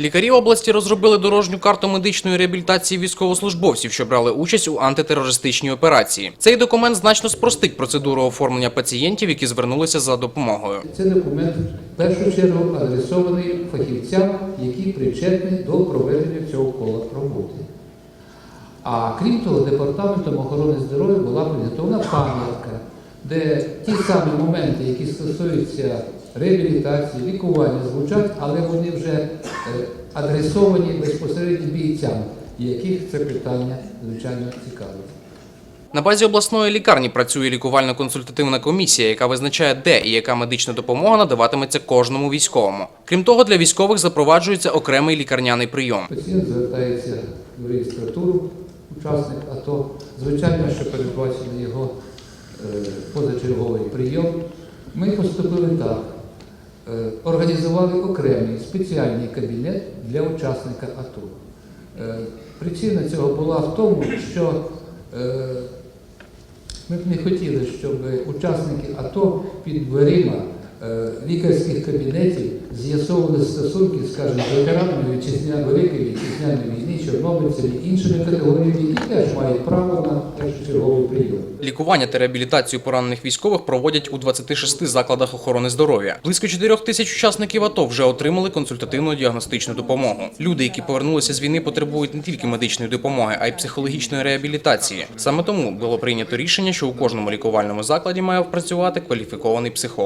Лікарі області розробили дорожню карту медичної реабілітації військовослужбовців, що брали участь у антитерористичній операції. Цей документ значно спростить процедуру оформлення пацієнтів, які звернулися за допомогою. Це документ в першу чергу адресований фахівцям, які причетні до проведення цього кола роботи. А крім того, департаментом охорони здоров'я була підготовлена пам'ятка, де ті самі моменти, які стосуються реабілітації, лікування, звучать, але вони вже е, адресовані безпосередньо бійцям, яких це питання звичайно цікавить. На базі обласної лікарні працює лікувально-консультативна комісія, яка визначає, де і яка медична допомога надаватиметься кожному військовому. Крім того, для військових запроваджується окремий лікарняний прийом. Пацієнт звертається в реєстратуру, учасник АТО. Звичайно, що передбачений його позачерговий прийом. Ми поступили так. Е, Організували окремий спеціальний кабінет для учасника АТО. Е, Причина цього була в тому, що е, ми б не хотіли, щоб учасники АТО під дверима е, лікарських кабінетів з'ясовували стосунки, скажімо, з ветеранами вітчизня, Великої вітчизняної війни, чорнобильцями, іншими категоріями, які теж мають право на першочерговий прийом. Лікування та реабілітацію поранених військових проводять у 26 закладах охорони здоров'я. Близько 4 тисяч учасників АТО вже отримали консультативну діагностичну допомогу. Люди, які повернулися з війни, потребують не тільки медичної допомоги, а й психологічної реабілітації. Саме тому було прийнято рішення, що у кожному лікувальному закладі має працювати кваліфікований психолог.